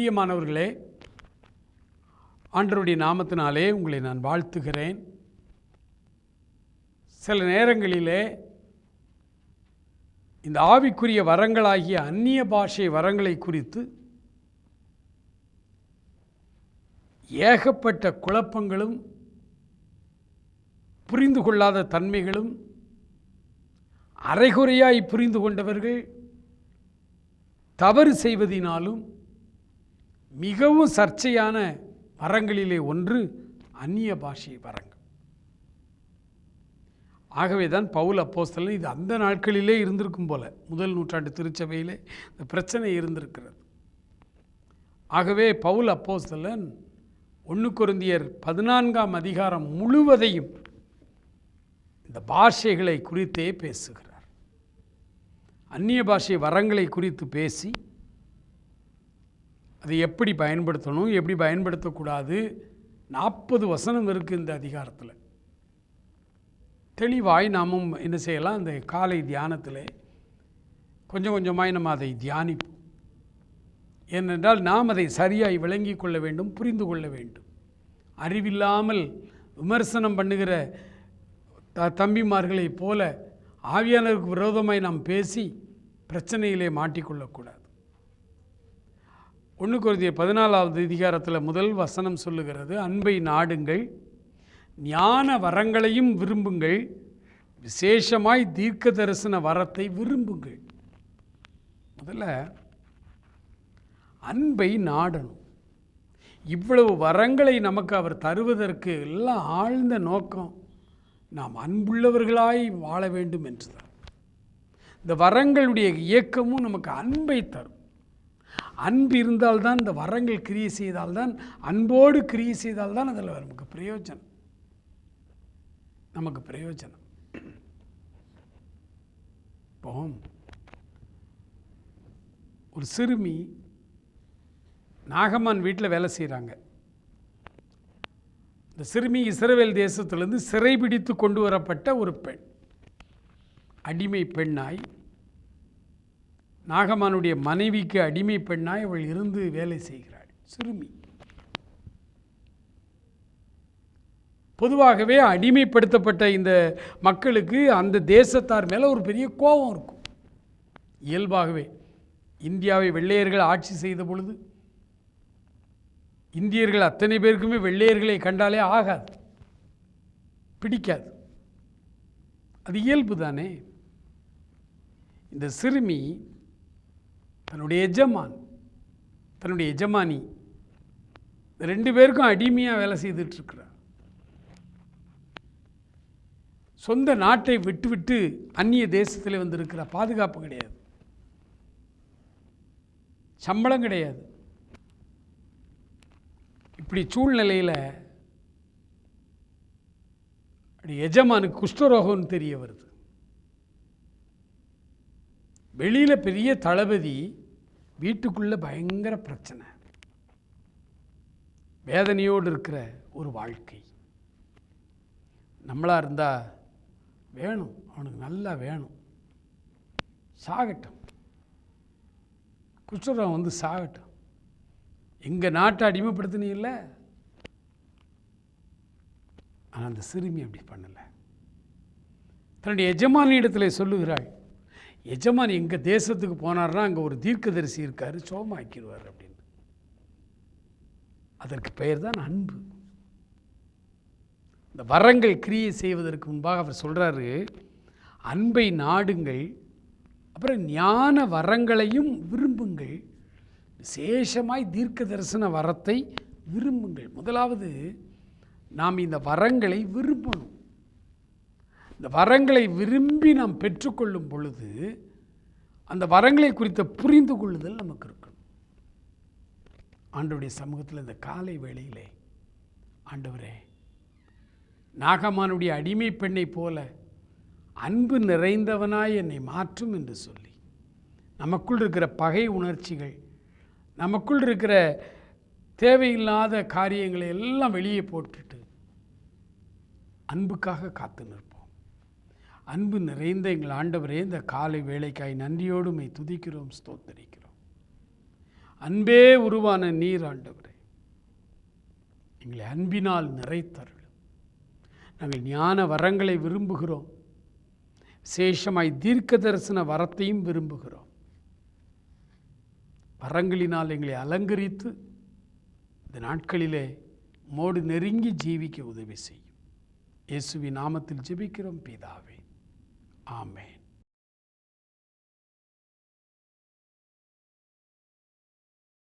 பிரியமானவர்களே ஆண்டருடைய நாமத்தினாலே உங்களை நான் வாழ்த்துகிறேன். சில நேரங்களிலே இந்த ஆவிக்குரிய வரங்களாகிய அந்நிய பாஷை வரங்களை குறித்து ஏகப்பட்ட குழப்பங்களும் புரிந்து கொள்ளாத தன்மைகளும் அரைகுறையாய் புரிந்து கொண்டவர்கள் தவறு செய்வதினாலும் மிகவும் சர்ச்சையான வரங்களிலே ஒன்று அந்நிய பாஷை வரங்கள். ஆகவே தான் பவுல் அப்போஸ்தலன் இது அந்த நாட்களிலே இருந்திருக்கும் போல முதல் நூற்றாண்டு திருச்சபையிலே இந்த பிரச்சனை இருந்திருக்கிறது. ஆகவே பவுல் அப்போஸ்தலன் ஒன்று குருந்தியர் பதினான்காம் அதிகாரம் முழுவதையும் இந்த பாஷைகளை குறித்தே பேசுகிறார். அந்நிய பாஷை வரங்களை குறித்து பேசி அதை எப்படி பயன்படுத்தணும் எப்படி பயன்படுத்தக்கூடாது? நாற்பது வசனம் இருக்குது இந்த அதிகாரத்தில். தெளிவாய் நாமும் என்ன செய்யலாம் அந்த காலை தியானத்தில் கொஞ்சம் கொஞ்சமாய் நம்ம அதை தியானிப்போம். ஏனென்றால் நாம் அதை சரியாய் விளங்கி கொள்ள வேண்டும் புரிந்து கொள்ள வேண்டும். அறிவில்லாமல் விமர்சனம் பண்ணுகிற த தம்பிமார்களைப் போல ஆவியானருக்கு விரோதமாய் நாம் பேசி பிரச்சனையிலே மாட்டிக்கொள்ளக்கூடாது. ஒன்று குருதிய பதினாலாவது அதிகாரத்தில் முதல் வசனம் சொல்லுகிறது அன்பை நாடுங்கள் ஞான வரங்களையும் விரும்புங்கள் விசேஷமாய் தீர்க்க தரிசன வரத்தை விரும்புங்கள். முதல்ல அன்பை நாடணும். இவ்வளவு வரங்களை நமக்கு அவர் தருவதற்கு எல்லாம் ஆழ்ந்த நோக்கம் நாம் அன்புள்ளவர்களாய் வாழ வேண்டும் என்றுதான். இந்த வரங்களுடைய இயக்கமும் நமக்கு அன்பை தரும். அன்பு இருந்தால்தான் இந்த வரங்கள் கிரியை செய்தால்தான் அன்போடு கிரியை செய்தால்தான் அதில் நமக்கு பிரயோஜனம். நமக்கு பிரயோஜனம். இப்போ ஒரு சிறுமி நாகம்மான் வீட்டில் வேலை செய்கிறாங்க. இந்த சிறுமி இஸ்ரேல் தேசத்திலிருந்து சிறைபிடித்து கொண்டு வரப்பட்ட ஒரு பெண். அடிமை பெண்ணாய் நாகமானுடைய மனைவிக்கு அடிமை பெண்ணாய் அவள் இருந்து வேலை செய்கிறாள். சிறுமி. பொதுவாகவே அடிமைப்படுத்தப்பட்ட இந்த மக்களுக்கு அந்த தேசத்தார் மேலே ஒரு பெரிய கோபம் இருக்கும். இயல்பாகவே இந்தியாவை வெள்ளையர்கள் ஆட்சி செய்த பொழுது இந்தியர்கள் அத்தனை பேருக்குமே வெள்ளையர்களை கண்டாலே ஆகாது பிடிக்காது. அது இயல்பு தானே? இந்த சிறுமி தன்னுடைய எஜமான் தன்னுடைய எஜமானி ரெண்டு பேருக்கும் அடிமையாக வேலை செய்துட்ருக்கிறார் சொந்த நாட்டை விட்டுவிட்டு அந்நிய தேசத்தில் வந்திருக்கிற பாதுகாப்பு கிடையாது. சம்பளம் கிடையாது. இப்படி சூழ்நிலையில் அப்படி எஜமானுக்கு குஷ்டரோகம்னு தெரிய வருது. வெளியில் பெரிய தளபதி வீட்டுக்குள்ளே பயங்கர பிரச்சனை. வேதனையோடு இருக்கிற ஒரு வாழ்க்கை. நம்மளாக இருந்தால் வேணும் அவனுக்கு நல்லா வேணும். சாகட்டும். குஷ்டரோகம் வந்து சாகட்டும். எங்கள் நாட்டை அடிமைப்படுத்தினீங்கள ஆனால் அந்த சிறுமி அப்படி பண்ணலை. தன்னுடைய எஜமானியிடத்தில் சொல்லுகிறாள் எஜமான் எங்கள் தேசத்துக்கு போனார்னா அங்கே ஒரு தீர்க்கதரிசி இருக்கார் சோமாக்கிடுவார் அப்படின்னு. அதற்கு பெயர் தான் அன்பு. இந்த வரங்கள் கிரியை செய்வதற்கு முன்பாக அவர் சொல்கிறாரு அன்பை நாடுங்கள் அப்புறம் ஞான வரங்களையும் விரும்புங்கள் விசேஷமாய் தீர்க்க தரிசன வரத்தை விரும்புங்கள். முதலாவது நாம் இந்த வரங்களை விரும்பணும். இந்த வரங்களை விரும்பி நாம் பெற்றுக்கொள்ளும் பொழுது அந்த வரங்களை குறித்த புரிந்து கொள்ளுதல் நமக்கு இருக்கணும். ஆண்டவருடைய சமூகத்தில் இந்த காலை வேளையிலே ஆண்டவரே நாகமானுடைய அடிமை பெண்ணை போல அன்பு நிறைந்தவனாய் என்னை மாற்றும் என்று சொல்லி நமக்குள் இருக்கிற பகை உணர்ச்சிகள் நமக்குள் இருக்கிற தேவையில்லாத காரியங்களை எல்லாம் வெளியே போட்டுட்டு அன்புக்காக காத்து நிற்போம். அன்பு நிறைந்த எங்கள் ஆண்டவரே இந்த காலை வேலைக்காய் நன்றியோடு மை துதிக்கிறோம் ஸ்தோத்தரிக்கிறோம். அன்பே உருவான நீர் ஆண்டவரே எங்களை அன்பினால் நிறைத்தருளும். நாங்கள் ஞான வரங்களை விரும்புகிறோம். விசேஷமாய் தீர்க்க தரிசன வரத்தையும் விரும்புகிறோம். வரங்களினால் எங்களை அலங்கரித்து இந்த நாட்களிலே மோடு நெருங்கி ஜீவிக்க உதவி செய்யும். இயேசுவி நாமத்தில் ஜெபிக்கிறோம் பிதாவே. Amen.